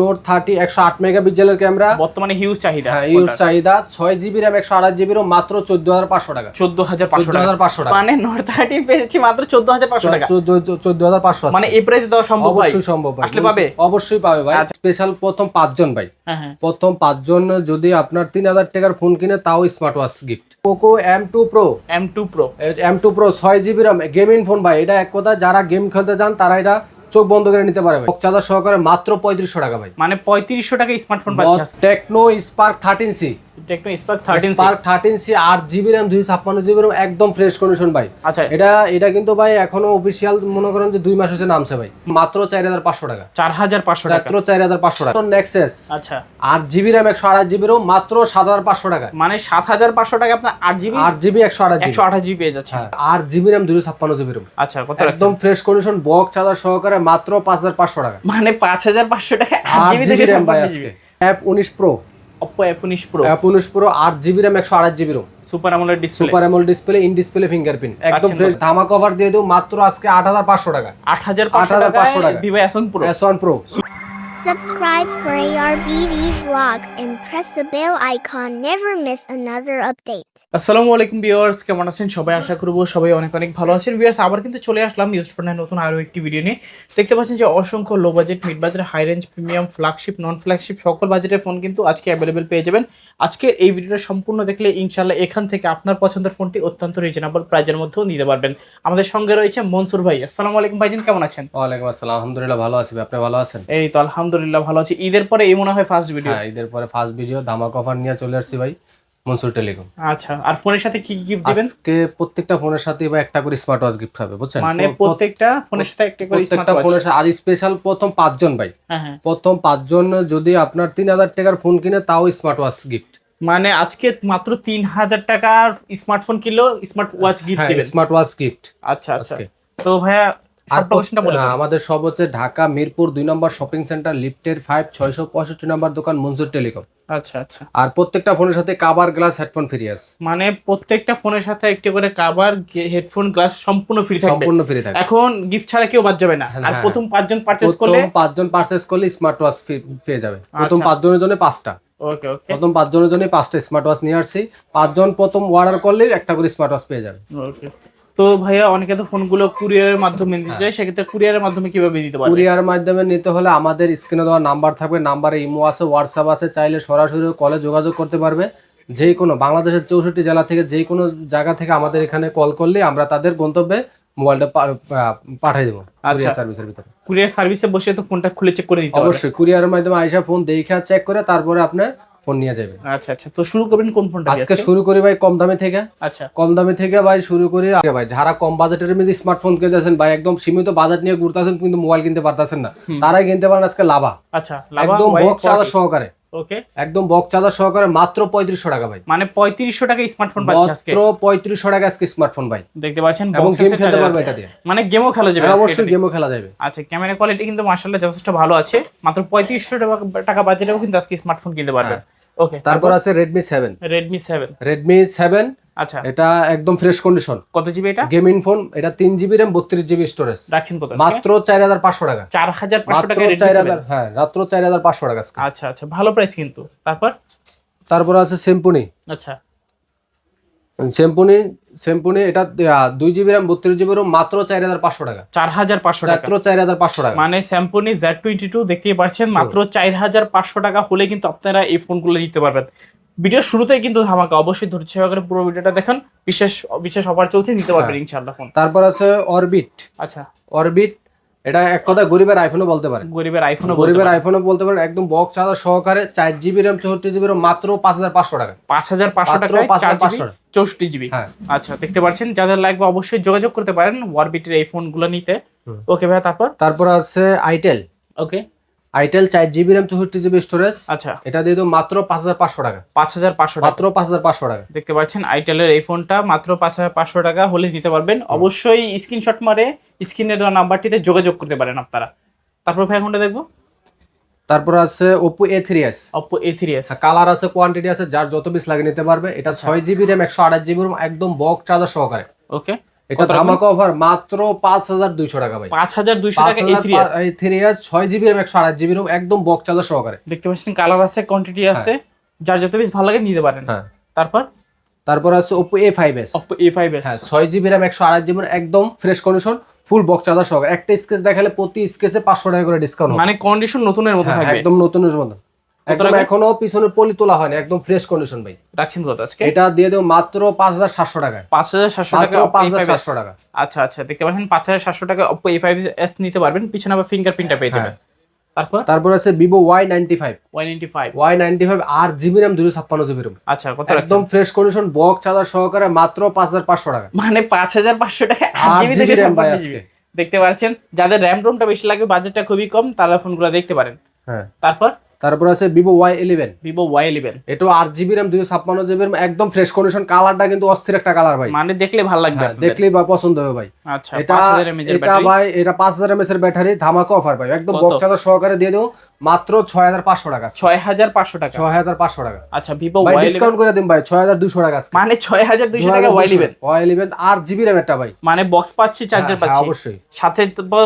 Note thirty একশো আট mega পিক্সেলের ক্যামেরা। বর্তমানে হিউজ চাহিদা হ্যাঁ ইউজ চাহিদা। ছয় জিবি র্যাম একশো আঠাশ জিবি মাত্র চোদ্দ হাজার পাঁচশো টাকা। চোদ্দ হাজার পাঁচশো হাজার পাঁচশো টাকা। মানে নোট থার্টি পেয়েছি মাত্র চোদ্দ হাজার পাঁচশো টাকা। চোদ্দ হাজার পাঁচশো মানে এই প্রাইসে দেওয়া সম্ভব অবশ্যই সম্ভব আসলে পাবে? অবশ্যই পাবে ভাই। আচ্ছা। স্পেশাল প্রথম পাঁচজন ভাই। হ্যাঁ হ্যাঁ। প্রথম পাঁচজন যদি আপনার তিন হাজার টাকার ফোন কিনে তাও smart watch gift Poco M two pro M two pro M two pro ছয় জিবি র্যাম গেমিং ফোন ভাই। এটা এক কথা যারা গেম খেলতে চান তারা এটা চোখ বন্ধ করে নিতে পারবে। চার্জার সহকারে মাত্র পঁয়ত্রিশশো টাকা ভাই। মানে পঁয়ত্রিশশো টাকা স্মার্টফোন পাচ্ছে Tecno Spark thirteen C Tecno Spark thirteen Spark thirteen C আট জিবি র্যাম দুই ছাপ্পান্ন জিবি র্যাম একদম ফ্রেশ কন্ডিশন ভাই। আচ্ছা। এটা এটা কিন্তু ভাই এখনও অফিসিয়াল মনে করেন যে মাস হচ্ছে নামছে ভাই। মাত্র চার হাজার পাঁচশো টাকা। চার হাজার পাঁচশো টাকা। মাত্র চার হাজার পাঁচশো টাকা। নেক্সেস আচ্ছা। আট জিবি র্যাম একশো আঠাশ জিবি র্যাম মাত্র সাত হাজার পাঁচশো টাকা। মানে সাত হাজার পাঁচশো টাকা আপনার আট জিবি আট জিবি একশো আঠাশ জিবি একশো আঠাশ জিবি পেয়ে যাচ্ছে হ্যাঁ আট জিবি র্যাম দুশো ছাপ্পান্ন জিবি র্যাম আচ্ছা কত একদম ফ্রেশ কন্ডিশন বক্স চার্জার সহকারে মাত্র পাঁচ হাজার পাঁচশো টাকা। মানে পাঁচ হাজার পাঁচশো টাকা আট আট জিবি জিবি র্যাম ভাই আজকে। অ্যাপ উনিশ প্রো আট জিবি র্যাম একশো আঠাশ জিবি র্যাম সুপার আমলের display super display in display fingerprint একদম ফ্রেশ ধামা কভার দিয়ে দেবো মাত্র আজকে আট হাজার পাঁচশো টাকা আট হাজার পাঁচশো 8,500 টাকা এসন pro S pro Subscribe for ARBV vlogs and press the bell icon. Never miss another update. আসসালামু আলাইকুম ভিউয়ার্স কেমন আছেন? সবাই আশা করব সবাই অনেক অনেক ভালো আছেন। ভিউয়ার্স আবার কিন্তু চলে আসলাম ইউজ ফোনের নতুন আরও একটি ভিডিও নিয়ে। দেখতে পাচ্ছেন যে অসংখ্য low budget mid budget high range premium flagship non flagship সকল বাজেটের ফোন কিন্তু আজকে অ্যাভেলেবেল পেয়ে যাবেন। আজকে এই ভিডিওটা সম্পূর্ণ দেখলে ইনশাল্লাহ এখান থেকে আপনার পছন্দের ফোনটি অত্যন্ত রিজনেবল প্রাইজের মধ্যেও নিতে পারবেন। আমাদের সঙ্গে রয়েছে মনসুর ভাই। আসসালামু আলাইকুম ভাইজিন কেমন আছেন? ওয়ালাইকুম আসসালাম। আলহামদুলিল্লাহ ভালো আছি। আপনি ভালো আছেন? এই তো আলহামদুলিল্লাহ। ভালো আছি। ঈদের পরে এই মনে হয় ফার্স্ট ভিডিও হ্যাঁ ঈদের পরে ফার্স্ট ভিডিও ধামা কভার নিয়ে চলে আসছি ভাই মনসুর টেলিকম আচ্ছা আর ফোনের সাথে কি কি গিফট দিবেন? আজকে প্রত্যেকটা ফোনের সাথে ভাই একটা করে স্মার্ট ওয়াচ গিফট হবে বুঝছেন? মানে প্রত্যেকটা ফোনের সাথে একটা করে স্মার্ট ফোনের সাথে আর স্পেশাল প্রথম পাঁচজন ভাই। হ্যাঁ হ্যাঁ। প্রথম পাঁচজন যদি আপনার তিন হাজার টাকার ফোন কিনে তাও স্মার্ট ওয়াচ গিফট মানে আজকে মাত্র তিন হাজার টাকার স্মার্টফোন কিনলেও স্মার্ট ওয়াচ গিফট দিবেন? স্মার্ট ওয়াচ গিফট আচ্ছা। আচ্ছা তো ভাইয়া আর বলে আমাদের সব হচ্ছে ঢাকা মিরপুর দুই নম্বর শপিং সেন্টার লিফটের ফাইভ ছয়শো পঁয়ষট্টি নম্বর দোকান মনসুর টেলিকম আচ্ছা আচ্ছা। আর প্রত্যেকটা ফোনের সাথে কাবার গ্লাস হেডফোন ফ্রি আছে মানে প্রত্যেকটা ফোনের সাথে একটি করে কাভার হেডফোন গ্লাস সম্পূর্ণ ফ্রি থাকবে। সম্পূর্ণ ফ্রি থাকে এখন গিফট ছাড়া কেউ বাদ যাবে না। হ্যাঁ, আর হ্যাঁ। প্রথম পাঁচজন পারচেজ করলে প্রথম পাঁচজন পারচেস করলে স্মার্ট ওয়াচ পেয়ে যাবে। প্রথম আচ্ছা। পাঁচজনের জন্য পাঁচটা। ওকে ওকে প্রথম পাঁচজনের জন্য পাঁচটা স্মার্ট ওয়াচ নিয়ে আসছি। পাঁচজন প্রথম অর্ডার করলে একটা করে স্মার্ট ওয়াচ পেয়ে যাবে। ওকে তো ভাইয়া অনেকে তো ফোনগুলো কুরিয়ারের মাধ্যমে নিতে চায় সেক্ষেত্রে কুরিয়ারের মাধ্যমে কীভাবে দিতে পারবে কুরিয়ার মাধ্যমে নিতে হলে আমাদের স্ক্রিনে দেওয়া নাম্বার থাকবে নাম্বারে ইমো আছে হোয়াটসঅ্যাপ আছে চাইলে সরাসরি কলে যোগাযোগ করতে পারবে। যে কোনো বাংলাদেশের চৌষট্টি জেলা থেকে যে কোনো জায়গা থেকে আমাদের এখানে কল করলে আমরা তাদের গন্তব্যে মোবাইলটা পাঠিয়ে দেবো আচ্ছা। সার্ভিসের ভিতরে। কুরিয়ার সার্ভিসে বসে তো ফোনটা খুলে চেক করে দিতে অবশ্যই। কুরিয়ারের মাধ্যমে আইসা ফোন দেখে চেক করে তারপরে আপনার ফোন নিয়ে যাবে। আচ্ছা আচ্ছা। তো শুরু করবেন কোন ফোনটা আজকে? শুরু করি ভাই কম দামে থেকে। আচ্ছা। কম দামে থেকে ভাই শুরু করি। আগে ভাই যারা কম বাজেটের মধ্যে স্মার্টফোন কিনতেছেন ভাই একদম সীমিত বাজেট নিয়ে ঘুরতেছেন কিন্তু মোবাইল কিনতে পারতেছেন না। তারাই কিনতে পারেন আজকে লাভা। আচ্ছা লাভা একদম বক্স চার্জার সহকারে। ওকে একদম বক্স চার্জার সহকারে মাত্র পঁয়ত্রিশশো টাকা ভাই। মানে পঁয়ত্রিশশো টাকা স্মার্টফোন পাচ্ছে আজকে। মাত্র পঁয়ত্রিশশো টাকা আজকে স্মার্টফোন ভাই। দেখতে পাচ্ছেন এবং গেম খেলতে পারবে এটা দিয়ে। মানে গেমও খেলা যাবে হ্যাঁ, অবশ্যই গেমও খেলা যাবে। আচ্ছা ক্যামেরা কোয়ালিটি কিন্তু মার্শাল্লাহ যথেষ্ট ভালো আছে। মাত্র পঁয়ত্রিশশো টাকা বাজেটেও কিন্তু আজকে স্মার্টফোন কিনতে পারবেন ওকে হ্যাঁ। তারপর আছে Redmi seven Redmi seven Redmi seven আচ্ছা। এটা একদম ফ্রেশ কন্ডিশন কত জিবি এটা? গেমিং ফোন এটা তিন জিবি র্যাম বত্রিশ জিবি স্টোরেজ রাখছেন কত মাত্র চার হাজার পাঁচশো টাকা। চার হাজার পাঁচশো টাকা চার হাজার হ্যাঁ রাত্র চার হাজার পাঁচশো টাকা আচ্ছা আচ্ছা ভালো প্রাইস কিন্তু। তারপর? তারপর আছে সেম্পুনি আচ্ছা। সেম্পুনি সেম্পুনি এটা দুই জিবি র্যাম বত্রিশ জিবি র্যাম মাত্র চার হাজার পাঁচশো টাকা। চার হাজার পাঁচশো টাকা। মাত্র চার হাজার পাঁচশো টাকা। মানে স্যাম্পনি জেড টোয়েন্টি টু দেখতেই পাচ্ছেন মাত্র চার হাজার পাঁচশো টাকা হলে কিন্তু আপনারা এই ফোনগুলো দিতে পারবেন। ভিডিওর শুরুতেই কিন্তু ধামাকা অবশ্যই ধৈর্য সহকারে পুরো ভিডিওটা দেখেন বিশেষ বিশেষ অফার চলছে নিতে পারবেন হ্যাঁ। ইনশাআল্লাহ ফোন। তারপর আছে অরবিট আচ্ছা। অরবিট এটা এক কথা গরিবের আইফোনও বলতে পারে। গরিবের আইফোন গরিবের আইফোনও বলতে পারেন একদম বক্স চার্জার সহকারে চার জিবি র্যাম চৌষট্টি জিবি মাত্র পাঁচ হাজার পাঁচশো টাকা। পাঁচ হাজার পাঁচশো 5,500 চার জিবি চৌষট্টি জিবি হ্যাঁ। আচ্ছা দেখতে পাচ্ছেন যাদের লাগবে অবশ্যই যোগাযোগ করতে পারেন ওয়ারবিটের এই ফোনগুলো নিতে। ওকে ভাইয়া তারপর? তারপর আছে আইটেল ওকে আইটেল চার জিবি র্যাম চৌষট্টি জিবি স্টোরেজ আচ্ছা। এটা দিয়ে দেবো মাত্র পাঁচ হাজার পাঁচশো টাকা। পাঁচ হাজার পাঁচশো মাত্র পাঁচ হাজার পাঁচশো টাকা। দেখতে পাচ্ছেন আইটেলের এই ফোনটা মাত্র পাঁচ হাজার পাঁচশো টাকা হলে নিতে পারবেন। অবশ্যই স্ক্রিনশট মারে স্ক্রিনে দেওয়া নাম্বারটিতে যোগাযোগ করতে পারেন আপনারা। তারপর ভাই কোনটা দেখব। তারপর আছে Oppo A three S Oppo A three S colour আছে কোয়ান্টিটি আছে যার যত পিস লাগে নিতে পারবে। এটা ছয় জিবি র্যাম একশো আঠাশ জিবি একদম বক চার্জার সহকারে। ওকে এটা? ধামাকা অফার মাত্র পাঁচ হাজার দুইশো টাকা ভাই। পাঁচ হাজার দুইশো টাকা এই থ্রি ইয়ার ছয় জিবি র্যাম একশো আট জিবি র্যাম একদম বক চার্জার সহকারে। দেখতে পাচ্ছেন কালার আছে কোয়ান্টিটি আছে। যার যত বেশ ভালো লাগে নিতে পারেন। হ্যাঁ। তারপর? তারপর আছে Oppo A five S Oppo A5s হ্যাঁ ছয় জিবি র্যাম একশো আট জিবি একদম fresh condition full box charger সহকারে। একটা স্কেচ দেখালে প্রতি স্কেচে পাঁচশো টাকা করে ডিসকাউন্ট মানে কন্ডিশন নতুনের মতো থাকবে। একদম নতুনের মতন একদম এখনও পিছনে পলি তোলা হয়নি একদম ফ্রেশ কন্ডিশন ভাই। রাখছেন কত আজকে? এটা দিয়ে দেবো মাত্র পাঁচ হাজার সাতশো টাকায়। পাঁচ হাজার সাতশো টাকা মাত্র পাঁচ হাজার সাতশো টাকা। আচ্ছা আচ্ছা দেখতে পাচ্ছেন পাঁচ হাজার সাতশো টাকা নিতে পারবেন পিছনে আবার ফিঙ্গারপ্রিন্টটা পেয়ে যাবেন। তারপর? তারপর আছে আর জিবি ছাপ্পান্ন জিবি আচ্ছা কত একদম ফ্রেশ কন্ডিশন বক্স চার্জার সহকারে মাত্র পাঁচ হাজার পাঁচশো টাকা। মানে পাঁচ হাজার পাঁচশো টাকা আট আট জিবি র্যাম ভাই আজকে। দেখতে পাচ্ছেন যাদের র্যাম রোমটা বেশি লাগবে বাজেটটা খুবই কম তারা ফোনগুলো দেখতে পারেন। হ্যাঁ। তারপর? তারপর আছে Vivo Y eleven Vivo Y eleven এটা আট জিবি র্যাম দুশো ছাপ্পান্ন জিবি র্যাম একদম ফ্রেশ কন্ডিশন কালারটা কিন্তু অস্থির একটা কালার ভাই। মানে দেখলে ভালো লাগবে দেখলে দেখলেই বা পছন্দ হবে ভাই। আচ্ছা এটা এটা ভাই এটা পাঁচ হাজার এমএস এর ব্যাটারি ধামাকা অফার ভাই। একদম কত? সহকারে দিয়ে দেবো। মাত্র ছয় হাজার পাঁচশো টাকা ছয় হাজার পাঁচশো টাকা? ছয় হাজার পাঁচশো টাকা। আচ্ছা ভিভো ওয়াই ডিসকাউন্ট করে দিন ভাই ছয় হাজার দুশো টাকা মানে ছয় হাজার দুশো টাকা ওয়াই ইলেভেন ওয়াই ইলেভেন আর জিবি র্যাম একটা ভাই। মানে বক্স পাচ্ছি চার্জার হ্যাঁ, হ্যাঁ, পাচ্ছি। অবশ্যই। সাথে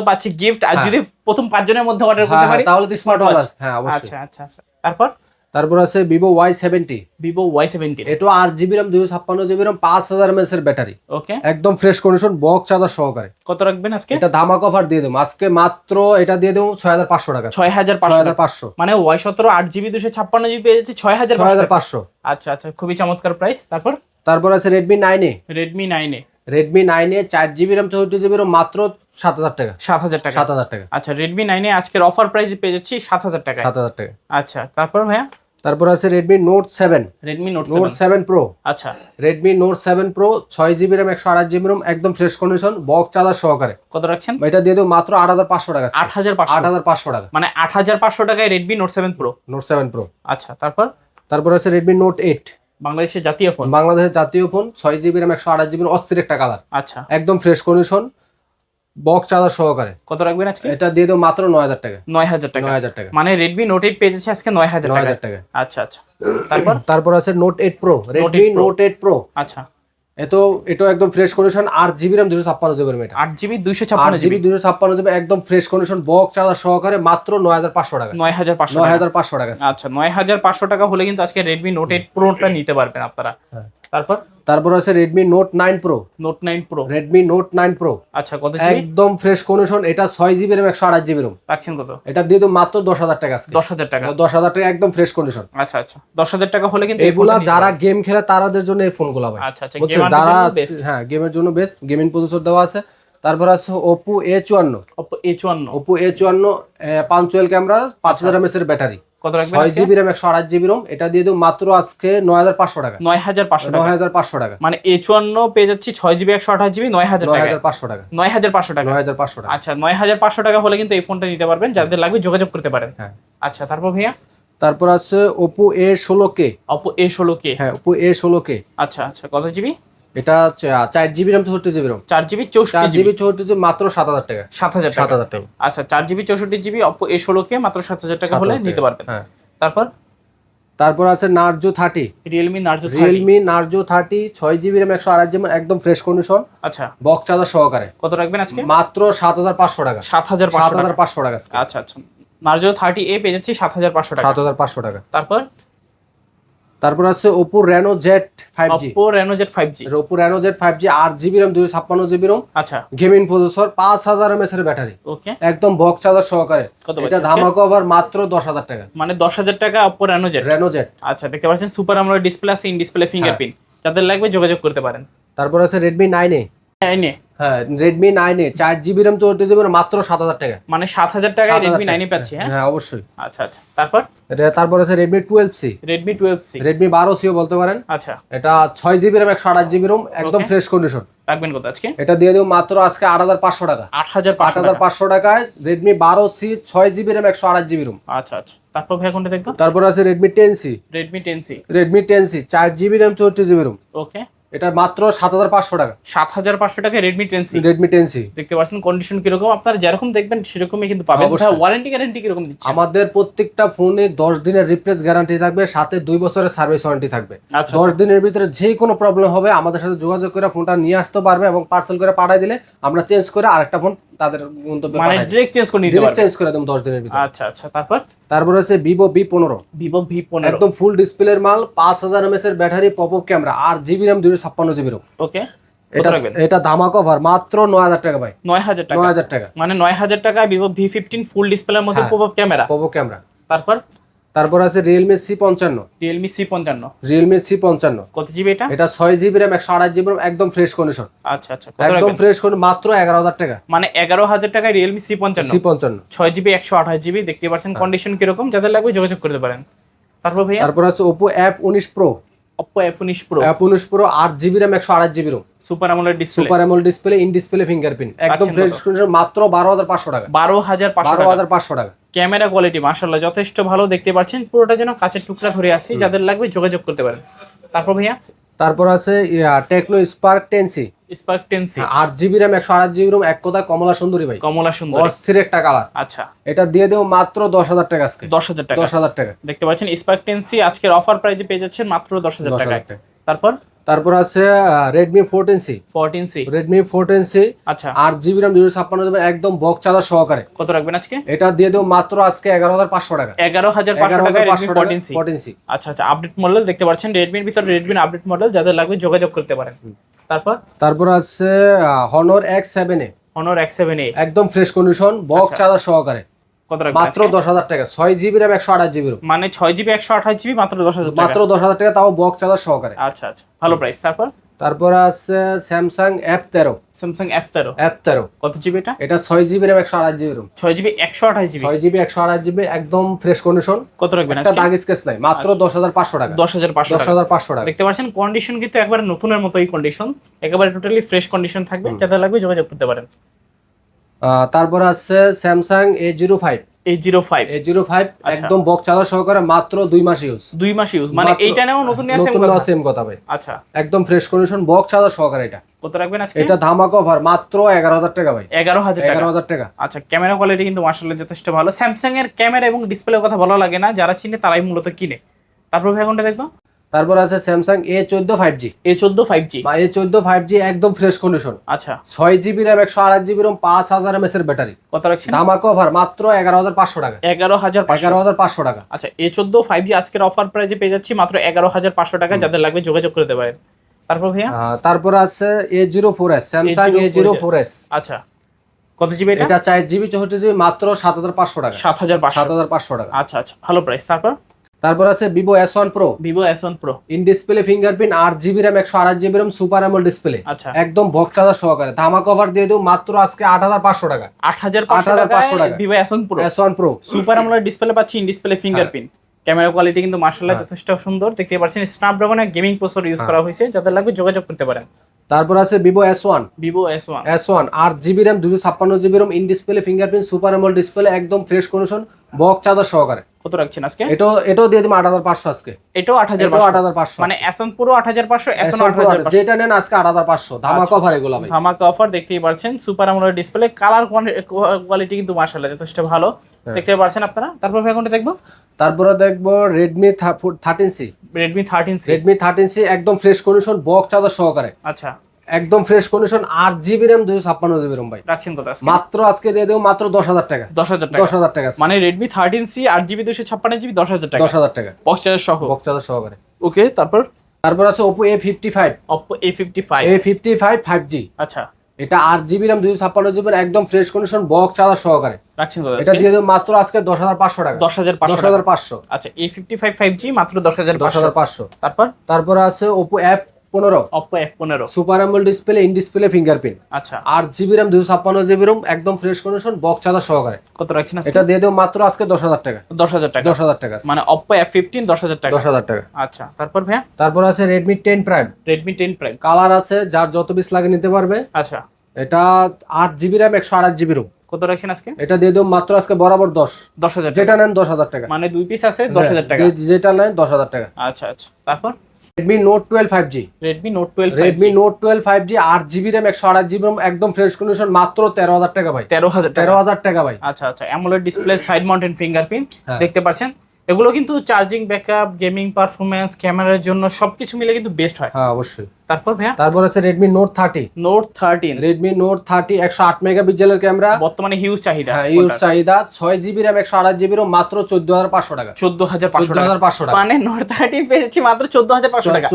পাচ্ছি গিফট আর হ্যাঁ। যদি প্রথম পাঁচজনের মধ্যে অর্ডার করতে পারি? তাহলে তো স্মার্ট ওয়াচ হ্যাঁ অবশ্যই। আচ্ছা আচ্ছা আচ্ছা। তারপর? তারপর আছে Vivo Y seventy Vivo Y seventeen এটা আট জিবি র্যাম দুশো ছাপ্পান্ন জিবি র্যাম পাঁচ হাজার এমএস এর ব্যাটারি ওকে একদম ফ্রেশ কন্ডিশন বক্স চার্জার সহকারে। কত রাখবেন আজকে? এটা ধামাকা অফার দিয়ে দেবো। আজকে মাত্র এটা দিয়ে দেবো ছয় হাজার পাঁচশো টাকা। ছয় হাজার ছয় হাজার পাঁচশো। মানে ওয়াই সতেরো আট জিবি দুশো ছাপ্পান্ন জিবি পেয়ে যাচ্ছে ছয় হাজার ছয় হাজার পাঁচশো। আচ্ছা আচ্ছা খুবই চমৎকার প্রাইস তারপর? তারপর আছে Redmi nine A Redmi nine A Redmi nine A চার জিবি র্যাম চৌষট্টি জিবি র্যাম মাত্র সাত হাজার টাকা। সাত হাজার টাকা। সাত হাজার টাকা। আচ্ছা রেডমি নাইনে আজকের অফার প্রাইস পেয়ে যাচ্ছি সাত হাজার টাকা সাত হাজার টাকা। আচ্ছা তারপর ভাইয়া? তারপর আছে Redmi Note seven Redmi Note Note seven Pro আচ্ছা। রেডমি নোট সেভেন প্রো ছয় জিবি র্যাম একশো আঠাশ জিবি র্যাম একদম ফ্রেশ কন্ডিশন বক্স চার্জার সহকারে। কত রাখছেন? এটা দিয়ে দেবো মাত্র আট হাজার পাঁচশো টাকা আট হাজার আট হাজার পাঁচশো টাকা। মানে আট হাজার পাঁচশো টাকায় Redmi note seven pro note seven pro আচ্ছা তারপর? তারপর আছে রেডমি নোট এইট বাংলাদেশের জাতীয় ফোন বাংলাদেশের জাতীয় ফোন ছয় জিবি র্যাম একশো আঠাশ জিবির অস্থির একটা কালার আচ্ছা। একদম ফ্রেশ কন্ডিশন বক্স চার্জার সহকারে। কত রাখবেন আজকে? এটা দিয়ে দেবো মাত্র নয় হাজার টাকা। নয় হাজার টাকা। নয় হাজার টাকা। মানে রেডমি নোট এইট পেয়ে যাচ্ছে আজকে নয় হাজার নয় টাকা হাজার টাকা। আচ্ছা আচ্ছা। তারপর? তারপর আছে note eight pro Redmi note eight pro আচ্ছা। এতো এটা একদম ফ্রেশ কন্ডিশন আট জিবি র্যাম দুশো ছাপ্পান্ন জিবি র্যাম আট জিবি দুইশো আট ছাপ্পান্ন জিবি দুশো ছাপ্পান্ন জিবি একদম ফ্রেশ কন্ডিশন বক্স চার্জার সহকারে মাত্র নয় হাজার পাঁচশো টাকা। নয় হাজার পাঁচশো নয় টাকা হাজার পাঁচশো টাকা। আচ্ছা নয় হাজার পাঁচশো টাকা হলে কিন্তু আজকে রেডমি নোট এইট প্রোটা নিতে পারবেন আপনারা। হ্যাঁ। তারপর? তারপর আছে Redmi note nine pro note nine pro Redmi note nine pro আচ্ছা কত জিবি একদম ফ্রেশ কন্ডিশন এটা ছয় জিবি র্যাম একশো আঠাশ জিবি র্যাম রাখছেন কত? এটা দিয়ে তো মাত্র দশ হাজার টাকা আজকে। দশ হাজার টাকা। দশ হাজার টাকা একদম ফ্রেশ কন্ডিশন আচ্ছা আচ্ছা। দশ হাজার টাকা হলে কিন্তু এগুলা যারা গেম খেলে তাদের জন্য এই ফোনগুলো ভাই। আচ্ছা আচ্ছা যারা। হ্যাঁ গেমের জন্য বেস্ট গেমিং প্রসেসর দেওয়া আছে। তারপর আছে ওপো এ চুয়ান্ন। Oppo ওপো এ চুয়ান্ন পাঞ্চুয়াল ক্যামেরা পাঁচ হাজার এমএস এর ব্যাটারি কত রাখবেন ছয় আজকে? জিবি র্যাম একশো আঠাশ জিবি রোম এটা দিয়ে দেবো মাত্র আজকে নয় হাজার পাঁচশো টাকা। নয় হাজার পাঁচশো টাকা। হাজার পাঁচশো টাকা। মানে এ চুয়ান্ন পেয়ে যাচ্ছি ছয় জিবি একশো আঠাশ জিবি নয় হাজার নয় টাকা হাজার পাঁচশো টাকা। নয় হাজার পাঁচশো টাকা। নয় হাজার পাঁচশো টাকা। আচ্ছা নয় হাজার পাঁচশো টাকা হলে কিন্তু এই ফোনটা নিতে পারবেন। যাদের লাগবে যোগাযোগ করতে পারেন। হ্যাঁ। আচ্ছা তারপর ভাইয়া? তারপর আছে ওপো এ ষোলো কে অপো এ ষোলো কে হ্যাঁ ওপো এ ষোলো কে আচ্ছা আচ্ছা কত জিবি এটা চার জিবি র্যাম চৌষট্টি জিবি রোম চার জিবি চৌষট্টি জিবি চৌষট্টি জিবি মাত্র সাত হাজার টাকা। সাত হাজার সাত হাজার টাকা। আচ্ছা চার জিবি চৌষট্টি জিবি অপো এ ষোলো কে মাত্র সাত হাজার টাকা হলে নিতে পারবেন। হ্যাঁ। তারপর? তারপর আছে Narzo thirty Realme Narzo Realme Narzo thirty ছয় জিবি র্যাম একশো আঠাশ জিবি একদম ফ্রেশ কন্ডিশন আচ্ছা। বক্স চার্জার সহকারে। কত রাখবেন আজকে? মাত্র সাত হাজার পাঁচশো টাকা। সাত হাজার সাত হাজার পাঁচশো টাকা আচ্ছা আচ্ছা। নার্জো থার্টি এ পেয়ে যাচ্ছি সাত হাজার পাঁচশো টাকা। সাত হাজার পাঁচশো টাকা। তারপর? তারপর আছে Oppo Reno Z five G Oppo Reno Z five G Oppo Reno Z five G আট জিবি র্যাম দুশো ছাপ্পান্ন জিবি রোম আচ্ছা। গেমিং প্রসেসর পাঁচ হাজার এমএস এর ব্যাটারি। ওকে একদম বক্স চার্জার সহকারে। এটা ধামাকা ওভার মাত্র দশ হাজার টাকা। মানে দশ হাজার টাকা Oppo Reno Z Reno Z আচ্ছা দেখতে পাচ্ছেন সুপার আমরা ডিসপ্লে আছে ইন ডিসপ্লে ফিঙ্গারপ্রিন্ট যাদের লাগবে যোগাযোগ করতে পারেন। তারপর আছে রেডমি নাইন এ হ্যাঁ রেডমি নাইন চার জিবি র্যাম চৌষট্টি জিবি মাত্র সাত হাজার টাকা। মানে সাত হাজার টাকায় রেডমি নাইনে পাচ্ছি হ্যাঁ? হ্যাঁ অবশ্যই। আচ্ছা আচ্ছা। তারপর? তারপর আছে Redmi twelve C Redmi twelve C Redmi বারো সিও বলতে পারেন। আচ্ছা। এটা ছয় জিবি র্যাম একশো আঠাশ জিবি রোম একদম ফ্রেশ কন্ডিশন রাখবেন কত আজকে? এটা দিয়ে দেবো মাত্র আজকে আট হাজার পাঁচশো টাকা। আট হাজার আট হাজার পাঁচশো টাকায় রেডমি বারো সি ছয় জিবি র্যাম একশো আঠাশ জিবি রোম আচ্ছা আচ্ছা। তারপর ভাই কোনটা দেখব? তারপর আছে Redmi ten C Redmi ten C Redmi ten C চার জিবি র্যাম চৌষট্টি জিবি রোম ওকে এটা মাত্র সাত হাজার পাঁচশো টাকা। সাত হাজার পাঁচশো টাকা Redmi ten C Redmi ten C দেখতে পাচ্ছেন কন্ডিশন কীরকম? আপনারা যেরকম দেখবেন সেরকমই কিন্তু পাবেন। ওয়ারেন্টি গ্যারেন্টি কীরকম দিচ্ছে? আমাদের প্রত্যেকটা ফোনে দশ দিনের রিপ্লেস গ্যারান্টি থাকবে সাথে দুই বছরের সার্ভিস ওয়ারেন্টি থাকবে। আচ্ছা দশ দিনের ভিতরে যে কোনো প্রবলেম হবে আমাদের সাথে যোগাযোগ করে ফোনটা নিয়ে আসতে পারবে এবং পার্সেল করে পাঠিয়ে দিলে আমরা চেঞ্জ করে আরেকটা ফোন তাদের গন্তব্যে মানে পাঠাই চেঞ্জ করে নিতে পারবেন চেঞ্জ করে দেবো দশ দিনের ভিতরে। আচ্ছা আচ্ছা। তারপর? তারপরে পনেরো। ভিভো ভি পনেরো। একদম ফুল ডিসপ্লের মাল পাঁচ হাজার এমএস এর ব্যাটারি পপ আপ ক্যামেরা আর জিবি র্যাম দুশো ছাপ্পান্ন জিবি রোম। ওকে এটা রাখবেন? এটা ধামা কভার মাত্র নয় হাজার টাকা ভাই। নয় হাজার টাকা। নয় হাজার টাকা। মানে নয় হাজার টাকায় ভিভো ভি ফিফটিন ফুল ডিসপ্লের মধ্যে হ্যাঁ। ক্যামেরা পপ আপ ক্যামেরা তারপর? তারপর আছে রিয়েলমি সি পঞ্চান্ন। রিয়েলমি সি পঞ্চান্ন। রিয়েলমি সি পঞ্চান্ন। কত জিবি এটা? এটা ছয় জিবি র্যাম একশো আঠাশ জিবি একদম ফ্রেশ কন্ডিশন আচ্ছা আচ্ছা একদম ফ্রেশ কন্ডিশন মাত্র এগারো হাজার টাকা। মানে এগারো হাজার টাকায় রিয়েলমি সি পঞ্চান্ন। সি পঞ্চান্ন। ছয় জিবি একশো আঠাশ জিবি দেখতে পাচ্ছেন হ্যাঁ। কন্ডিশন কীরকম? যাদের লাগবে যোগাযোগ করতে পারেন। তারপর ভাইয়া? তারপর আছে ওপো অ্যাপ উনিশ প্রো প্রো অ্যাপ উনিশ প্রো আট জিবি র্যাম একশো আঠাশ GB ROM super AMOLED display super AMOLED display in display fingerprint একদম ফ্রেশ কন্ডিশন মাত্র বারো হাজার পাঁচশো টাকা। বারো হাজার পাঁচশো টাকা। হাজার পাঁচশো টাকা। ক্যামেরা কোয়ালিটি মাশাল্লাহ যথেষ্ট ভালো দেখতে পাচ্ছেন। পুরোটা যেন কাঁচের টুকরা ধরে আসছি যাদের লাগবে যোগাযোগ করতে পারেন। তারপর ভাইয়া? তারপর আছে Tecno Spark ten C Spark ten C আট জিবি র্যাম একশো আট জিবি র্যাম এক কথা কমলা সুন্দরী ভাই। কমলা সুন্দর। অস্থির একটা কালার আচ্ছা। এটা দিয়ে দেবো মাত্র দশ হাজার টাকা আজকে। দশ হাজার টাকা। দশ হাজার টাকা। দেখতে পাচ্ছেন স্পার্ক টেন্সি আজকের অফার প্রাইজে পেয়ে যাচ্ছেন মাত্র দশ হাজার টাকা। তারপর? তারপর আছে Redmi fourteen C fourteen C Redmi fourteen C আচ্ছা। আট জিবি র্যাম দুশো ছাপ্পান্ন জিবি একদম বক্স চার্জার সহকারে। কত রাখবেন আজকে? এটা দিয়ে দেবো মাত্র আজকে এগারো হাজার পাঁচশো টাকা। এগারো হাজার পাঁচশো রেডমি টাকা ফোরটিন সি ফোরটিন সি আচ্ছা আচ্ছা আপডেট মডেল দেখতে পাচ্ছেন। রেডমির ভিতরে রেডমির আপডেট মডেল যাদের লাগবে যোগাযোগ করতে পারেন। তারপর? তারপর আছে হনর এক্স সেভেন এ অনর এক্স সেভেন এ একদম ফ্রেশ কন্ডিশন বক্স। চার্জার সহকারে। কত রাখবেন মাত্র দশ হাজার টাকা। ছয় জিবি র্যাম একশো আঠাশ জিবি মানে ছয় জিবি একশো আঠাশ জিবি মাত্র দশ হাজার মাত্র দশ হাজার টাকা তাও বক্স চার্জার সহকারে। আচ্ছা আচ্ছা। ভালো প্রাইস তারপর? তারপর আছে স্যামসাং এফ তেরো। স্যামসাং এফ তেরো। এফ তেরো। কত জিবি এটা? এটা ছয় জিবি র্যাম একশো আঠাশ জিবি রুম ছয় জিবি একশো আঠাশ জিবি ছয় জিবি একশো আঠাশ জিবি একদম ফ্রেশ কন্ডিশন কত রাখবেন একটা দাগ স্কেচ নাই। মাত্র আচ্ছা। দশ হাজার পাঁচশো টাকা। দশ হাজার পাঁচশো দশ হাজার পাঁচশো টাকা। দেখতে পাচ্ছেন কন্ডিশন কিন্তু একবারে নতুনের মতোই কন্ডিশন একেবারে টোটালি ফ্রেশ কন্ডিশন থাকবে। যাদের লাগবে যোগাযোগ করতে পারেন। তারপর আছে স্যামসাং এ জিরো ফাইভ। একদম চার্জার সহকারে মাত্র দুই মাস ইউজ দুই মাস ইউজ মানে এইটা নতুন সেম কথা? ভাই। আচ্ছা। একদম ফ্রেশ কন্ডিশন বক্স চার্জার সহকারে এটা। কত রাখবেন আজকে? এটা ধামাকা অফার মাত্র এগারো হাজার টাকা ভাই। এগারো হাজার টাকা। হাজার টাকা। আচ্ছা ক্যামেরা কোয়ালিটি কিন্তু মার্শাল্লাহ যথেষ্ট ভালো। স্যামসাং এর ক্যামেরা এবং ডিসপ্লের কথা ভালো লাগে না। যারা চিনে তারাই মূলত কিনে। তারপর ভাই কোনটা দেখব? তারপর আছে স্যামসাং এ চোদ্দ ফাইভ জি এ চোদ্দ ফাইভ জি বা এ চোদ্দ ফাইভ জি একদম ফ্রেশ কন্ডিশন আচ্ছা। ছয় জিবি র্যাম একশো আঠাশ জিবি রোম পাঁচ হাজার এমএস এর ব্যাটারি কত রাখছেন? ধামাকা অফার মাত্র এগারো হাজার পাঁচশো টাকা। এগারো হাজার এগারো হাজার পাঁচশো টাকা। আচ্ছা এ চোদ্দ ফাইভ জি আজকের অফার প্রাইজে পেয়ে যাচ্ছি মাত্র এগারো হাজার পাঁচশো টাকা। যাদের লাগবে যোগাযোগ করতে পারেন। তারপর ভাইয়া? তারপর আছে A zero four S Samsung A zero four S আচ্ছা। কত জিবি এটা? এটা চার জিবি চৌষট্টি জিবি মাত্র সাত হাজার পাঁচশো টাকা। সাত হাজার সাত হাজার পাঁচশো টাকা। আচ্ছা আচ্ছা। ভালো প্রাইস তারপর? তারপর আছে Vivo S one pro Vivo S one pro in display fingerprint আট জিবি র্যাম একশো আঠাশ GB RAM super AMOLED display আচ্ছা। একদম বক্স চার্জার সহকারে। ধামা কভার দিয়ে দেবো মাত্র আজকে আট হাজার পাঁচশো টাকা। আট হাজার পাঁচশো 8,500 টাকা টাকা। Vivo S one pro S one pro super AMOLED display পাচ্ছি in display fingerprint camera quality কিন্তু মার্শাল্লাহ হ্যাঁ। যথেষ্ট সুন্দর। দেখতে পাচ্ছেন স্ন্যাপড্রাগনের গেমিং প্রসেসর ইউজ। করা হয়েছে যাদের লাগবে যোগাযোগ করতে পারেন। তারপর আছে Vivo S one Vivo S one S one আট জিবি র্যাম দুশো ছাপ্পান্ন GB RAM in display fingerprint super AMOLED display একদম ফ্রেশ কন্ডিশন বক্স চার্জার সহকারে। কত রাখছেন আজকে? এটাও এটাও দিয়ে দিবো আট হাজার পাঁচশো আজকে। এটাও আট হাজার আট হাজার পাঁচশো। মানে এস ওয়ান পুরো আট হাজার পাঁচশো এস S1 ওয়ান আট হাজার যেটা নেন আজকে আট হাজার পাঁচশো। ধামা আচ্ছা। কভার এগুলো ভাই। ধামাকা অফার দেখতেই পাচ্ছেন super AMOLED display colour quality কিন্তু মার্শাল্লাহ যথেষ্ট ভালো। দেখতে পারছেন আপনারা? তারপর কোনটা দেখব? তারপরে দেখব Redmi thirteen C Redmi thirteen C Redmi thirteen C একদম ফ্রেশ কন্ডিশন বক্স চার্জার সহকারে। আচ্ছা। একদম ফ্রেশ কন্ডিশন আট জিবি র্যাম দুশো ছাপ্পান্ন জিবি র্যাম ভাই। রাখছেন আজকে? মাত্র আজকে দিয়ে দেবো মাত্র দশ হাজার টাকা। দশ হাজার টাকা। দশ হাজার টাকা মানে রেডমি থার্টিন সি আট জিবি দুশো ছাপ্পান্ন জিবি দশ হাজার টাকা। দশ হাজার টাকা। বক্স চার্জার সহ? বক্স চার্জার সহকারে। ওকে তারপর? তারপর আছে Oppo A fifty five Oppo A fifty five A fifty five five G আচ্ছা। এটা আট জিবি রাম দুশো ছাপ্পান্ন জিবি একদম ফ্রেশ কন্ডিশন বক্স চার্জার সহকারে। রাখছেন এটা দিয়ে দেবো মাত্র আজকে দশ হাজার পাঁচশো টাকা। দশ হাজার দশ হাজার পাঁচশো। আচ্ছা A fifty five five G মাত্র দশ হাজার দশ হাজার পাঁচশো। তারপর? তারপর আছে ওপো অ্যাপ পনেরো। অপো এফ পনেরো। Super AMOLED display in display fingerprint আচ্ছা। আর জিবি র্যাম দুশো ছাপ্পান্ন জিবি র্যাম একদম ফ্রেশ কন্ডিশন বক্স চার্জার সহকারে। কত রাখছেন? এটা দিয়ে দেবো মাত্র আজকে দশ হাজার টাকা। দশ হাজার টাকা। দশ হাজার টাকা মানে অপো এফ ফিফটিন দশ হাজার টাকা। দশ হাজার টাকা। আচ্ছা তারপর ভাইয়া? তারপর আছে Redmi ten prime Redmi ten prime colour আছে যার যত পিস লাগে নিতে পারবে। আচ্ছা। এটা আট জিবি র্যাম একশো আঠাশ জিবি রুম কত রাখছেন আজকে? এটা দিয়ে দেবো মাত্র আজকে বরাবর দশ। দশ হাজার যেটা নেন দশ হাজার টাকা। মানে দুই পিস আছে দশ হাজার টাকা। যেটা নেন দশ হাজার টাকা। আচ্ছা আচ্ছা। তারপর? Redmi note twelve five G Redmi note twelve Redmi note twelve five G আট জিবি র্যাম একশো আট জিবি একদম ফ্রেশ কন্ডিশন মাত্র তেরো হাজার টাকা ভাই। তেরো হাজার তেরো টাকা হাজার টাকা ভাই। আচ্ছা আচ্ছা AMOLED display side mounted fingerprint. দেখতে পাচ্ছেন? এগুলো কিন্তু চার্জিং ব্যাকআপ গেমিং পারফরমেন্স ক্যামেরার জন্য সবকিছু মিলে কিন্তু বেস্ট হয়। হ্যাঁ অবশ্যই। তারপর ভাইয়া? তারপর আছে note thirty note thirteen Redmi note thirty একশো আট মেগাপিক্সেলের ক্যামেরা। বর্তমানে হিউজ চাহিদা হ্যাঁ ইউজ চাহিদা। ছয় জিবি র্যাম একশো আঠাশ জিবি মাত্র চোদ্দ হাজার পাঁচশো টাকা। চোদ্দ হাজার পাঁচশো চোদ্দ টাকা। মানে নোট থার্টিন পেয়েছি মাত্র চোদ্দ হাজার পাঁচশো টাকা।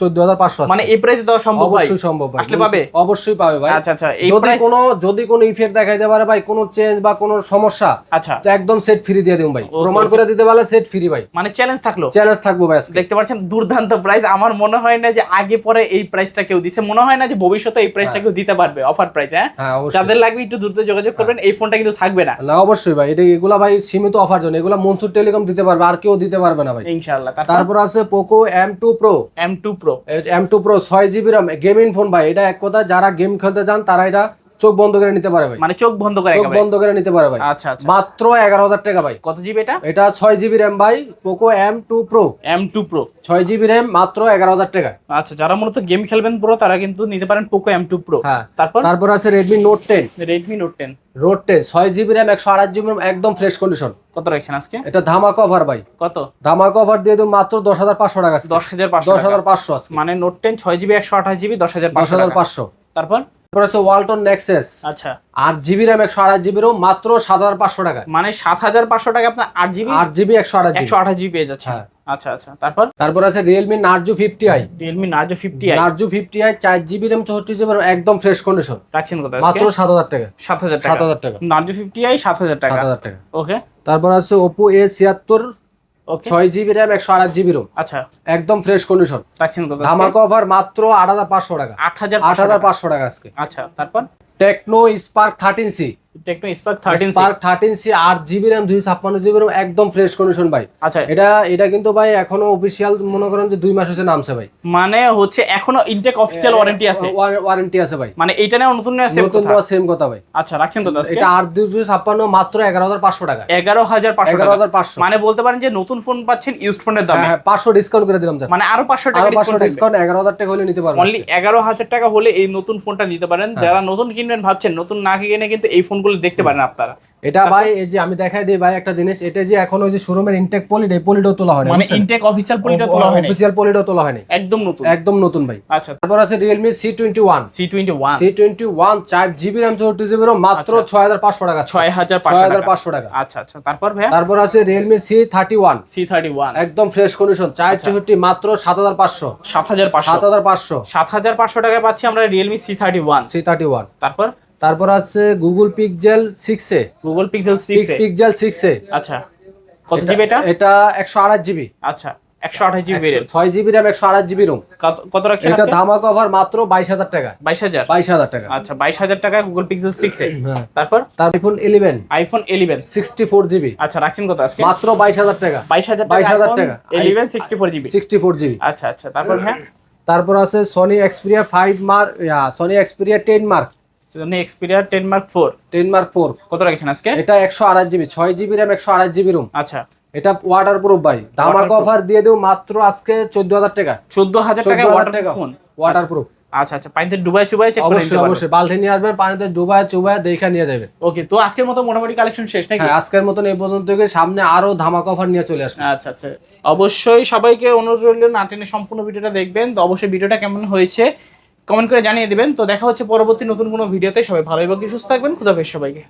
চোদ্দ হাজার পাঁচশো মানে এই প্রাইস দেওয়া সম্ভব ভাই? অবশ্যই সম্ভব ভাই। আসলে পাবে? অবশ্যই পাবে ভাই। আচ্ছা আচ্ছা এই যদি কোনো যদি কোনো ইফেক্ট দেখাইতে পারে ভাই কোনো চেঞ্জ বা কোনো সমস্যা আচ্ছা। তো একদম সেট ফ্রি দিয়ে দিন ভাই। প্রমাণ করে দিতে পারলে সেট ফ্রি ভাই। মানে চ্যালেঞ্জ থাকল? চ্যালেঞ্জ থাকব ভাই দেখতে পাচ্ছেন দুর্দান্ত প্রাইস আমার মনে হয় না যে আগে পরে এই প্রাইসটা কেউ দিছে। মনে হয় না যে ভবিষ্যতে এই প্রাইসটা কেউ দিতে পারবে অফার প্রাইস হ্যাঁ? হ্যাঁ যাদের লাগবে একটু দ্রুত যোগাযোগ করবেন এই ফোনটা কিন্তু থাকবে না। না অবশ্যই ভাই এটা এগুলা ভাই সীমিত অফার জন্য। এগুলা মনসুর টেলিকম দিতে পারবে আর কেউ দিতে পারবে না ভাই। ইনশাআল্লাহ। তারপর? তারপর আছে Poco M two pro M two pro M two pro ছয় জিবি র্যাম গেমিং ফোন ভাই। এটা এক কথা যারা গেম খেলতে চান তারা এটা চোখ বন্ধ করে নিতে পারে ভাই। মানে চোখ বন্ধ করে চোখ বন্ধ করে নিতে পারে ভাই। আচ্ছা আচ্ছা। মাত্র এগারো হাজার টাকা ভাই। কত জিবি এটা? এটা ছয় জিবি র্যাম ভাই Poco M two pro M two pro ছয় জিবি র্যাম মাত্র এগারো হাজার টাকা আচ্ছা যারা মূলত গেম খেলবেন প্রো তারা কিন্তু নিতে পারেন পোকো এম টু প্রো হ্যাঁ। তারপর? তারপর আছে Redmi note ten Redmi note ten note ten ছয় জিবি র্যাম একশো আঠাশ জিবি একদম ফ্রেশ কন্ডিশন কত রাখছেন আজকে? এটা ধামাকা অফার ভাই। কত? ধামাকা অফার দিয়ে দেবো মাত্র দশ হাজার পাঁচশো টাকা দশ হাজার পাঁচশো দশ হাজার পাঁচশো মানে নোট টেন ছয় জিবি একশো আঠাশ জিবি দশ হাজার দশ হাজার। পাঁচশো। তারপর? তারপর আছে ওয়ালটন নেক্সেস। আচ্ছা। আট জিবি র্যাম একশো আঠাশ জিবি রোম মাত্র সাত হাজার পাঁচশো টাকা। মানে সাত হাজার পাঁচশো টাকা আপনার আট জিবি আট জিবি একশো আঠাশ একশো আঠাশ জিবি পেয়ে যাচ্ছে হ্যাঁ। আচ্ছা আচ্ছা। তারপর? তারপর আছে Realme Narzo fifty I Realme Narzo fifty I Narzo fifty I চার জিবি র্যাম চৌষট্টি জিবি একদম ফ্রেশ কন্ডিশন রাখছেন কত মাত্র সাত হাজার টাকা। সাত হাজার সাত টাকা হাজার টাকা। নার্জো ফিফটি আই সাত হাজার সাত টাকা হাজার টাকা। ওকে তারপর আছে ওপো এ ছিয়াত্তর ছয় জিবি র্যাম একশো আট জিবি রোম আচ্ছা। একদম ফ্রেশ কন্ডিশন রাখছেন কত ধামাকা অফার মাত্র আট হাজার পাঁচশো টাকা। আট হাজার আট হাজার পাঁচশো টাকা আজকে। আচ্ছা তারপর? Tecno Spark thirteen C Tecno Spark thirteen Spark thirteen C আট জিবি র্যাম দুই ছাপ্পান্ন জিবি র্যাম একদম ফ্রেশ কন্ডিশন ভাই। আচ্ছা। এটা এটা কিন্তু ভাই এখনও অফিসিয়াল মনে করেন যে মাস হচ্ছে নামছে ভাই। মানে হচ্ছে এখনও ইনটেক অফিসিয়াল ওয়ারেন্টি আছে। ওয়ারেন্টি আছে ভাই। মানে এইটা নেওয়া নতুন নেওয়া সেম কথা? দেওয়া সেম কথা ভাই। আচ্ছা রাখছেন আজকে? এটা আট দুই ছাপ্পান্ন মাত্র এগারো হাজার পাঁচশো টাকা এগারো হাজার পাঁচশো এগারো হাজার পাঁচশো। মানে বলতে পারেন যে নতুন ফোন পাচ্ছেন ইউজড ফোনের দামে। হ্যাঁ পাঁচশো ডিসকাউন্ট করে দিলাম স্যার মানে আরও পাঁচশো টাকা আরও পাঁচশো ডিসকাউন্ট ডিসকাউন্ট এগারো হাজার টাকা হলে নিতে পারব অনলি এগারো হাজার টাকা হলে এই নতুন ফোনটা নিতে পারেন। হ্যাঁ। যারা নতুন কিনবেন ভাবছেন নতুন না কিনে কিন্তু এই ফোনগুলো দেখতে পারেন আপনারা। এটা ভাই এই যে আমি দেখাই দিই ভাই একটা জিনিস এটা যে এখন ওই যে শোরুমের ইনটেক পলিড এই পলিডও তোলা হয় মানে ইনটেক অফিসিয়াল পলিটা তোলা হয়নি অফিসিয়াল পলিডও তোলা হয়নি একদম নতুন। একদম নতুন ভাই। আচ্ছা। তারপর আছে টোয়েন্টি ওয়ান চার জিবি র্যাম চৌষট্টি জিবি র্যাম মাত্র আচ্ছা। ছয় হাজার পাঁচশো টাকা ছয় হাজার ছয় পাঁচশো হাজার টাকা পাঁচশো টাকা। আচ্ছা আচ্ছা। তারপর ভাইয়া? তারপর আছে Realme C thirty one C thirty one একদম ফ্রেশ কন্ডিশন চার চৌষট্টি মাত্র সাত হাজার পাঁচশো। সাত হাজার পাঁচশো। সাত হাজার পাঁচশো। সাত হাজার পাঁচশো টাকায় পাচ্ছি আমরা Realme C thirty one C thirty one তারপর? তারপর আছে Google Pixel six A Google Pixel six Pixel six A আচ্ছা। কত জিবি এটা? এটা একশো আঠাশ জিবি আচ্ছা একশো আঠাশ জিবি ছয় জিবি র্যাম একশো আঠাশ জিবি রুম কত রাখছেন এটা মাত্র বাইশ হাজার টাকা। বাইশ হাজার? বাইশ হাজার টাকা। আচ্ছা বাইশ হাজার টাকা গুগল পিক্সেল সিক্স এ তারপর? তার iPhone eleven iPhone eleven sixty four GB আচ্ছা রাখছেন কত আজকে? মাত্র বাইশ হাজার টাকা। বাইশ হাজার 22,000 টাকা। Eleven sixty four GB sixty four GB আচ্ছা আচ্ছা তারপর হ্যাঁ? তারপর আছে Sony Xperia five mark Sony Xperia ten mark Sony Xperia mark mark কত রাখছেন আজকে? এটা একশো আঠাশ জিবি ছয় জিবি র্যাম জিবি রুম আচ্ছা। এটা ওয়াটার প্রুফ ভাই। অফার দিয়ে দেবো মাত্র আজকে টাকা। চোদ্দ হাজার টাকা চোদ্দ ওয়াটার ফোন ওয়াটার প্রুফ আচ্ছা। আচ্ছা পানিতে ডুবাই চুবাই চেক করে নিতে অবশ্যই। নিয়ে আসবেন পানিতে দেখে নিয়ে যাবেন ওকে তো আজকের মতো মোটামুটি কালেকশন শেষ নাকি? হ্যাঁ আজকের মতন এই পর্যন্ত সামনে আরও ধামাক অফার নিয়ে চলে আসবে। আচ্ছা আচ্ছা। অবশ্যই সবাইকে অনুরোধ রইল না টেনে সম্পূর্ণ ভিডিওটা দেখবেন। তো অবশ্যই ভিডিওটা কেমন হয়েছে কমেন্ট করে জানিয়ে দেবেন। তো দেখা হচ্ছে পরবর্তী নতুন কোনো ভিডিওতে। সবাই ভালো এবং সুস্থ থাকবেন। খুদাফেজ সবাইকে।